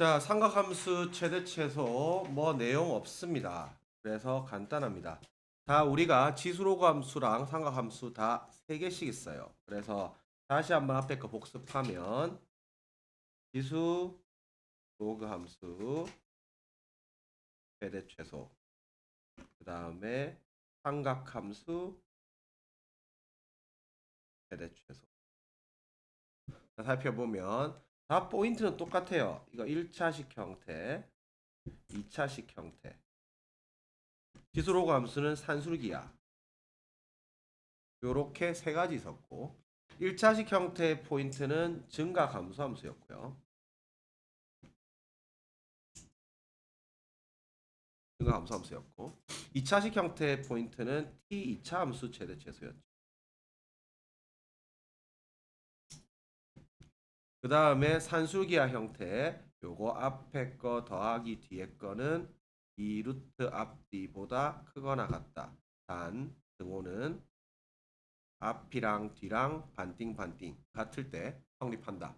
자, 삼각함수 최대 최소 뭐 내용 없습니다. 그래서 간단합니다. 다 우리가 지수로그 함수랑 삼각함수 다세 개씩 있어요. 그래서 다시 한번 앞에 거 복습하면 지수 로그 함수 최대 최소 그 다음에 삼각함수 최대 최소 자, 살펴보면 다 포인트는 똑같아요. 이거 1차식 형태, 2차식 형태. 함수는 산술기야. 요렇게 세 가지 있었고 1차식 형태의 포인트는 증가 감소 함수였고요. 증가 감소 함수였고 2차식 형태의 포인트는 t 2차 함수 최대 최소였죠. 그 다음에 산술기하 형태 요거 앞에 거 더하기 뒤에 거는 2 루트 앞뒤보다 크거나 같다. 단 등호는 앞이랑 뒤랑 반띵 반띵 같을 때 성립한다.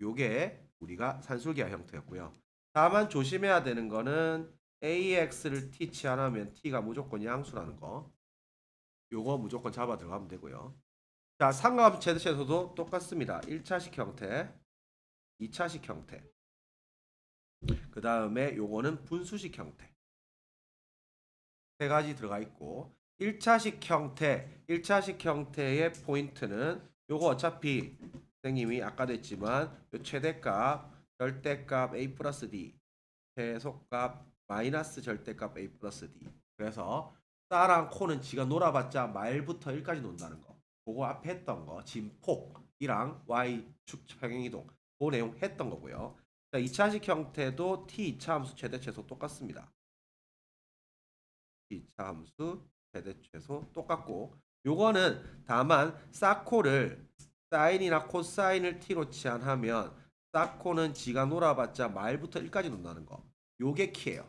요게 우리가 산술기하 형태였고요. 다만 조심해야 되는 거는 AX를 T치 안 하면 T가 무조건 양수라는 거. 요거 무조건 잡아 들어가면 되고요. 자, 상가함수 최대체에서도 똑같습니다. 1차식 형태, 2차식 형태. 그 다음에 요거는 분수식 형태. 세 가지 들어가 있고 1차식 형태, 1차식 형태의 포인트는 요거 어차피 선생님이 아까도 했지만 요 최대값, 절대값 a 플러스 d, 최소값 마이너스 절대값 a 플러스 d. 그래서 따랑 코는 지가 놀아봤자 말부터 1까지 논다는 거. 그거 앞에 했던 거, 진폭이랑 y축 평행이동 그 내용 했던 거고요. 자, 2차식 형태도 t 2차 함수 최대 최소 똑같습니다. t 2차 함수 최대 최소 똑같고 요거는 다만 사코를 사인이나 코사인을 t로 치환하면 사코는 지가 놀아봤자 말부터 1까지 논다는 거. 요게 키예요.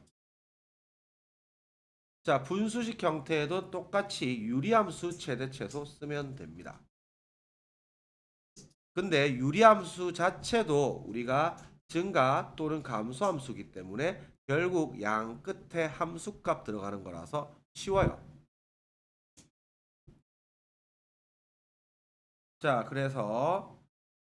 자, 분수식 형태에도 똑같이 유리함수 최대 최소 쓰면 됩니다. 근데 유리함수 자체도 우리가 증가 또는 감소함수기 때문에 결국 양 끝에 함수값 들어가는 거라서 쉬워요. 자, 그래서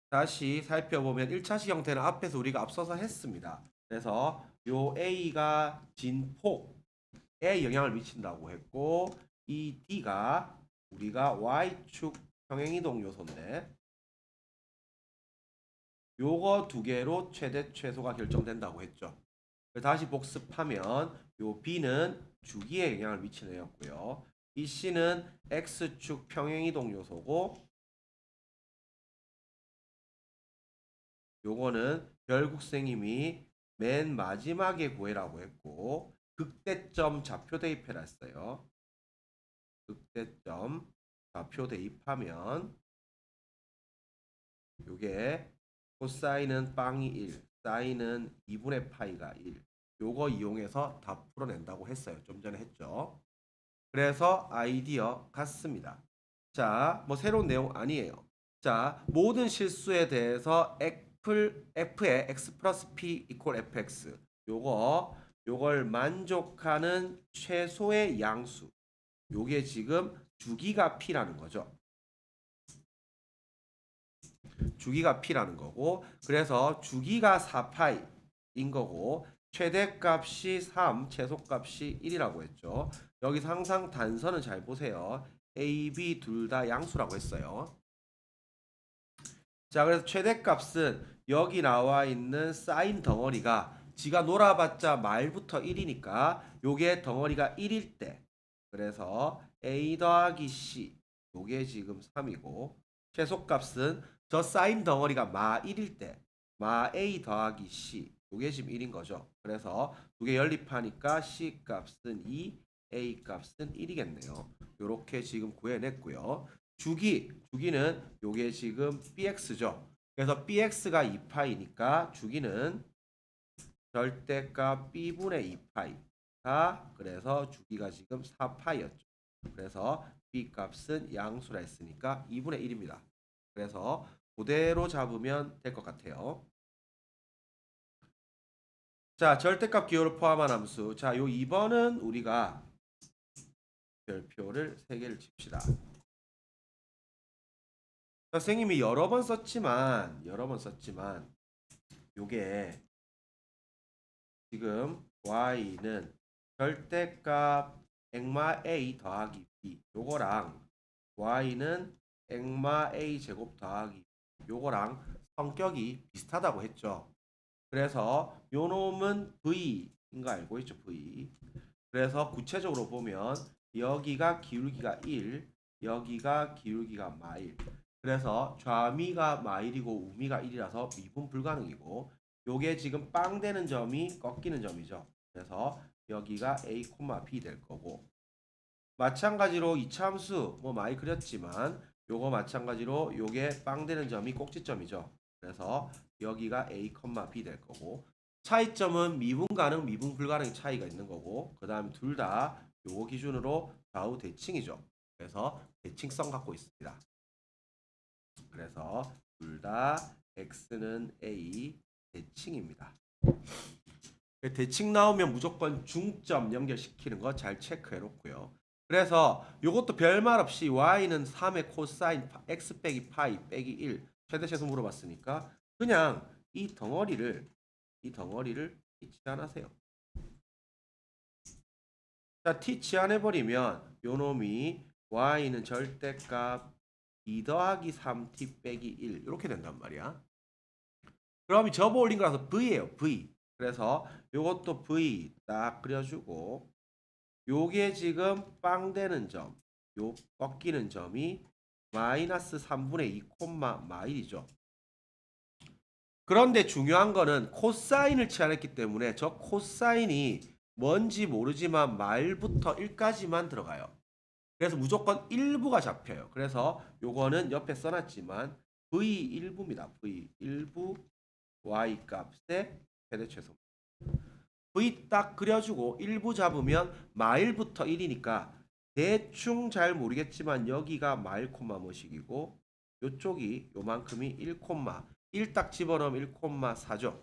다시 살펴보면 1차식 형태는 앞에서 우리가 앞서서 했습니다. 그래서 요 A가 진폭에 영향을 미친다고 했고 이 D가 우리가 Y축 평행이동 요소인데 요거 두 개로 최대 최소가 결정된다고 했죠. 다시 복습하면 요 B는 주기에 영향을 미치는 애였고요. 이 C는 X축 평행이동 요소고 요거는 결국 선생님이 맨 마지막에 구해라고 했고 극대점 좌표 대입해라 했어요. 극대점 좌표 대입하면 요게 코사인은 빵이 1, 사인은 2분의 파이가 1. 요거 이용해서 다 풀어낸다고 했어요. 좀 전에 했죠. 그래서 아이디어 같습니다. 자, 뭐 새로운 내용 아니에요. 자, 모든 실수에 대해서 F, F의 X 플러스 P 이퀄 FX 요거 요걸 만족하는 최소의 양수 요게 지금 주기가 P라는 거죠. 주기가 P라는 거고 그래서 주기가 4파이인 거고 최대값이 3, 최소값이 1이라고 했죠. 여기서 항상 단서는 잘 보세요. A, B 둘 다 양수라고 했어요. 자, 그래서 최대값은 여기 나와 있는 사인 덩어리가 지가 놀아봤자 말부터 1이니까 요게 덩어리가 1일 때 그래서 A 더하기 C 요게 지금 3이고 최소값은 저 사인 덩어리가 마 1일 때 마 A 더하기 C 요게 지금 1인 거죠. 그래서 두 개 연립하니까 C 값은 2, A 값은 1이겠네요. 요렇게 지금 구해냈고요. 주기, 주기는 요게 지금 BX죠. 그래서 BX가 2파이니까 주기는 절대값 B분의 2파이가 그래서 주기가 지금 4파이였죠. 그래서 B 값은 양수라 했으니까 2분의 1입니다. 그래서 그대로 잡으면 될 것 같아요. 자, 절대값 기호를 포함한 함수. 자, 요 2번은 우리가 별표를 3개를 칩시다. 선생님이 여러 번 썼지만 여러 번 썼지만 요게 지금 y는 절대값 액마 a 더하기 b 요거랑 y는 액마 a 제곱 더하기 요거랑 성격이 비슷하다고 했죠. 그래서 요 놈은 v인 거 알고 있죠? v. 그래서 구체적으로 보면 여기가 기울기가 1, 여기가 기울기가 마일. 그래서 좌미가 마일이고 우미가 1이라서 미분 불가능이고 요게 지금 빵 되는 점이 꺾이는 점이죠. 그래서 여기가 a, b 될 거고 마찬가지로 이차함수 뭐 많이 그렸지만 요거 마찬가지로 요게 빵 되는 점이 꼭지점이죠. 그래서 여기가 a, b 될 거고 차이점은 미분 가능, 미분 불가능의 차이가 있는 거고 그 다음에 둘다 요거 기준으로 좌우 대칭이죠. 그래서 대칭성 갖고 있습니다. 그래서 둘 다 x는 a 대칭입니다. 대칭 나오면 무조건 중점 연결시키는 거 잘 체크해 놓고요. 그래서 요것도 별말 없이 y는 3의 코사인 x 빼기 파이 빼기 1 최대 최소 물어봤으니까 그냥 이 덩어리를 이 덩어리를 치환하세요. 자, t 치환해 버리면 요 놈이 y는 절대값 2 더하기 3t 빼기 1 이렇게 된단 말이야. 그럼 이 접어 올린 거라서 v예요. v. 그래서 요것도 v 딱 그려주고 요게 지금 빵 되는 점, 요 꺾이는 점이 마이너스 3분의 2 콤마 마일이죠. 그런데 중요한 거는 코사인을 치환했기 때문에 저 코사인이 뭔지 모르지만 말부터 1까지만 들어가요. 그래서 무조건 1부가 잡혀요. 그래서 요거는 옆에 써놨지만 V1부입니다. V1부 Y 값의 최대 최소. V 딱 그려주고 1부 잡으면 마일부터 1이니까 대충 잘 모르겠지만 여기가 마일 콤마 뭐식이고 요쪽이 요만큼이 1 콤마 1 딱 집어넣으면 1 콤마 4죠.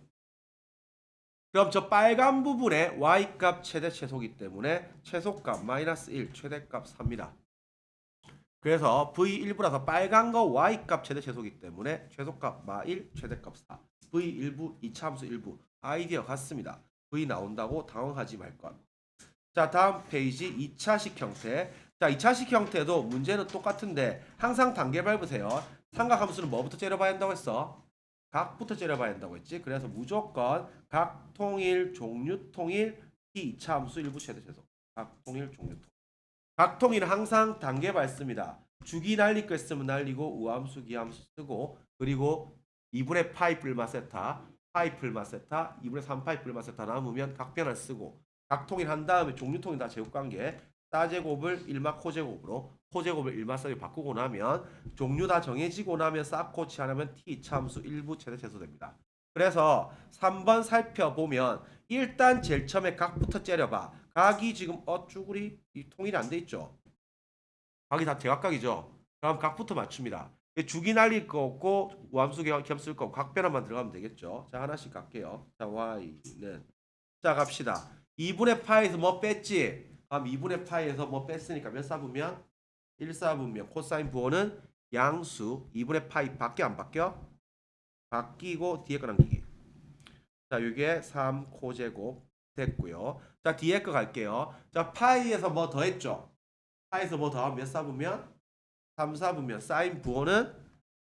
그럼 저 빨간 부분에 y값 최대 최소기 때문에 최소값 마이너스 1 최대값 4입니다. 그래서 v1부라서 빨간 거 y값 최대 최소기 때문에 최소값 마1 최대값 4 v1부 2차 함수 1부 아이디어 같습니다. V 나온다고 당황하지 말 것. 자 다음 페이지 2차식 형태 자 2차식 형태도 문제는 똑같은데 항상 단계 밟으세요. 삼각함수는 뭐부터 째려봐야 한다고 했어? 각부터 째려봐야 한다고 했지. 그래서 무조건 각 통일 종류 통일 t 2차 함수 일부 최대 최소. 각 통일 종류 통일. 각 통일은 항상 단계 밟습니다. 주기 날릴 거 있으면 날리고 우함수 기함수 쓰고 그리고 2분의 파이 풀마 세타 파이 풀마 세타 2분의 3 파이 풀마 세타 남으면 각변을 쓰고 각 통일 한 다음에 종류 통일 다 제곱 관계 싸제곱을 1마 코제곱으로 코제곱을 1마 싸게 바꾸고 나면 종류 다 정해지고 나면 쌓고 치환하면 t 참수 일부 최대 최소됩니다. 그래서 3번 살펴보면 일단 제일 처음에 각부터 째려봐. 각이 지금 어쭈구리 이 통일이 안 돼 있죠. 각이 다 제각각이죠. 그럼 각부터 맞춥니다. 주기 날릴 거 없고 우함수 겸쓸거각 변화만 들어가면 되겠죠. 자 하나씩 갈게요. 자 y는 자 갑시다. 2분의 파에서 뭐 뺐지? 그럼 2분의 파에서 뭐 뺐으니까 몇 사분면? 1 사분면 코사인 부호는 양수 2분의 파이 바뀌어 안 바뀌어? 바뀌고 뒤에 거 남기기. 자 이게 3 코제곱 됐고요. 자 뒤에 거 갈게요. 자 파이에서 뭐 더했죠? 파이에서 뭐 더하면 몇 사분면? 3 사분면 사인 부호는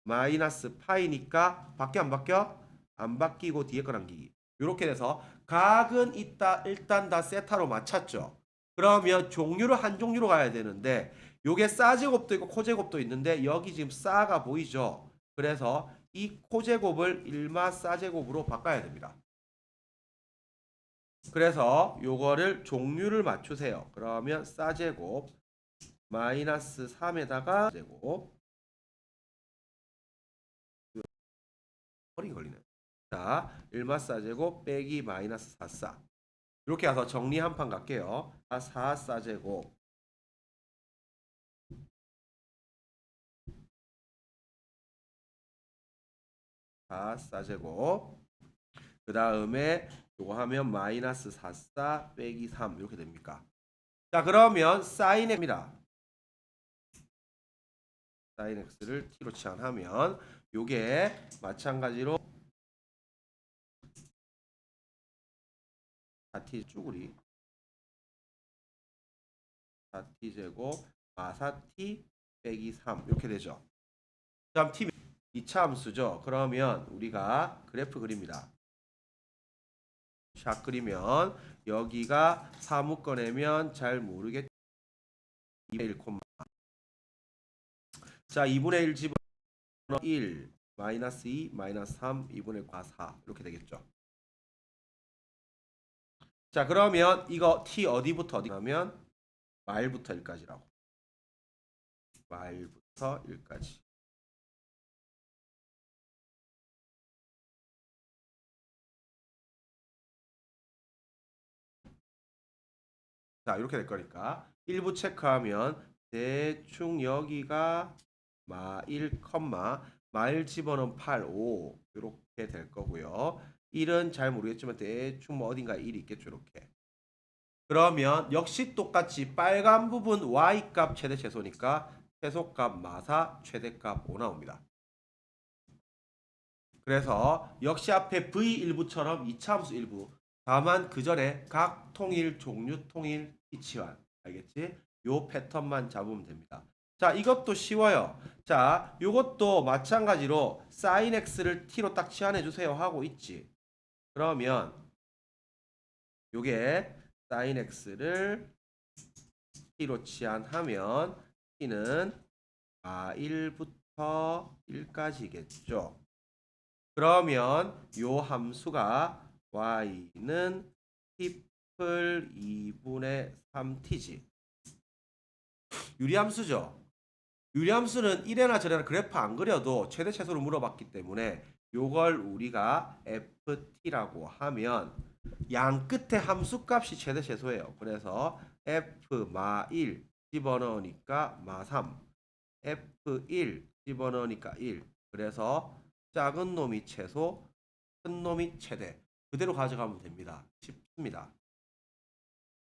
마이너스 파이니까 바뀌어 안 바뀌어? 안 바뀌고 뒤에 거 남기기. 이렇게 돼서 각은 있다 일단 다 세타로 맞췄죠. 그러면 종류를 한 종류로 가야 되는데 요게 싸제곱도 있고 코제곱도 있는데 여기 지금 싸가 보이죠. 그래서 이 코제곱을 1마 싸제곱으로 바꿔야 됩니다. 그래서 요거를 종류를 맞추세요. 그러면 싸제곱 마이너스 3에다가 제곱 허리 걸리네. 자, 1마 싸제곱 빼기 마이너스 4싸 이렇게 해서 정리 한 판 갈게요. 4 싸제곱 자, 싸제곱. 그 다음에 요거 하면 마이너스 44 빼기 3 이렇게 됩니까? 자 그러면 사인 x입니다. 사인 x를 t로 치환하면 요게 마찬가지로 4t 쭈구리 4t 제곱 마사T 빼기 3 이렇게 되죠. 다음 t 2차 함수죠. 그러면 우리가 그래프 그립니다. 샷 그리면 여기가 사무 꺼내면 잘 모르겠 2분의 1 콤마 자 2분의 1 집어넣어 1 마이너스 2 마이너스 3 2분의 1 4 이렇게 되겠죠. 자 그러면 이거 t 어디부터 어디? 가면 말부터 1까지라고. 말부터 1까지. 자 이렇게 될 거니까. 1부 체크하면 대충 여기가 마1 컴마 말 집어넣은 8 5 이렇게 될 거고요 1은 잘 모르겠지만 대충 뭐 어딘가 1이 있겠죠 이렇게 그러면 역시 똑같이 빨간 부분 y값 최대 최소니까 최소값 마사 최대값 5 나옵니다. 그래서 역시 앞에 v1부처럼 2차 함수 1부 다만 그 전에 각 통일 종류 통일 이치환 알겠지? 요 패턴만 잡으면 됩니다. 자 이것도 쉬워요. 자 요것도 마찬가지로 sin x를 t로 딱 치환해 주세요 하고 있지. 그러면 요게 sin x를 t로 치환하면 t는 아 1부터 1까지겠죠. 그러면 요 함수가 y는 티플 2분의 3t지. 유리함수죠. 유리함수는 1회나 저래나 그래프 안 그려도 최대 최소를 물어봤기 때문에 요걸 우리가 ft라고 하면 양 끝에 함수 값이 최대 최소예요. 그래서 f 마 1 집어넣으니까 마 3, f1 집어넣으니까 1. 그래서 작은 놈이 최소, 큰 놈이 최대. 그대로 가져가면 됩니다. 쉽습니다.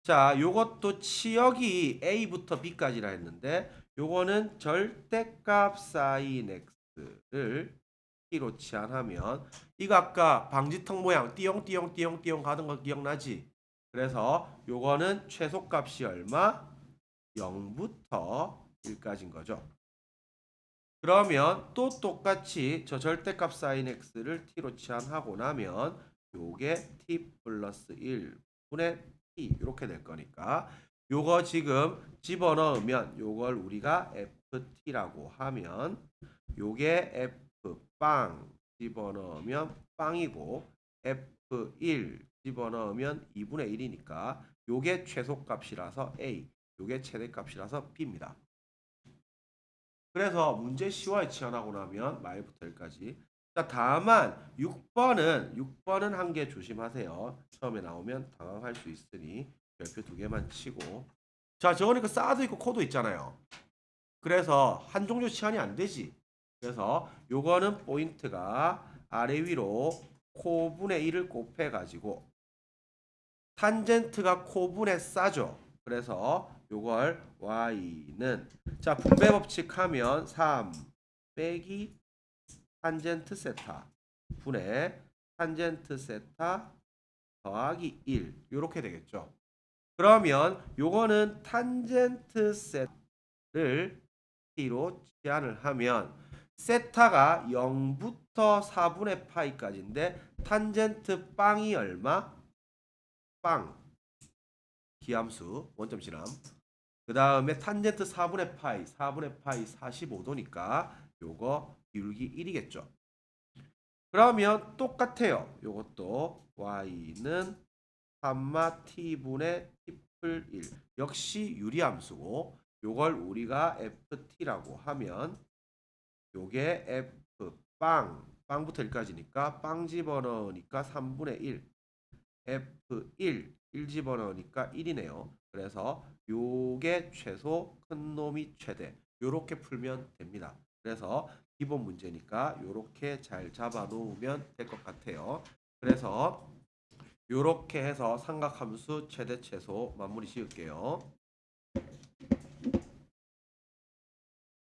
자, 요것도 치역이 A부터 B까지라 했는데 요거는 절대값 sin x를 t로 치환하면 이거 아까 방지턱 모양 띠용띠용띠용띠용 가던 거 기억나지? 그래서 요거는 최소값이 얼마? 0부터 1까지인 거죠. 그러면 또 똑같이 저 절대값 sin x를 t로 치환하고 나면 요게 t 플러스 1분의 t 이렇게 될 거니까 요거 지금 집어넣으면 요걸 우리가 ft라고 하면 요게 f 빵 집어넣으면 빵이고 f1 집어넣으면 2분의 1이니까 요게 최소값이라서 a 요게 최대값이라서 b입니다. 그래서 문제 쉬워요 치환하고 나면 말부터 여기까지. 자 다만 6번은 6번은 한 개 조심하세요. 처음에 나오면 당황할 수 있으니 별표 두 개만 치고. 자 저거니까 사도 있고 코도 있잖아요. 그래서 한 종류 치환이 안 되지. 그래서 요거는 포인트가 아래 위로 코분의 1을 곱해 가지고 탄젠트가 코분의 싸죠. 그래서 요걸 y는 자 분배 법칙 하면 3 빼기 탄젠트 세타 분의 탄젠트 세타 더하기 1 이렇게 되겠죠. 그러면 요거는 탄젠트 세를 t로 치환을 하면 세타가 0부터 4분의 파이까지인데 탄젠트 빵이 얼마? 빵. 기함수 원점 진함. 그 다음에 탄젠트 4분의 파이 4분의 파이 45도니까 요거 기울기 1이겠죠. 그러면 똑같아요. 요것도 y는 3마 t분의 t플 1 역시 유리함수고 요걸 우리가 ft라고 하면 요게 f 빵 빵부터 1까지니까 빵 집어넣으니까 3분의 1 f1 1 집어넣으니까 1이네요. 그래서 요게 최소 큰 놈이 최대 요렇게 풀면 됩니다. 그래서 기본 문제니까 요렇게 잘 잡아 놓으면 될 것 같아요. 그래서 요렇게 해서 삼각함수 최대 최소 마무리 지을게요.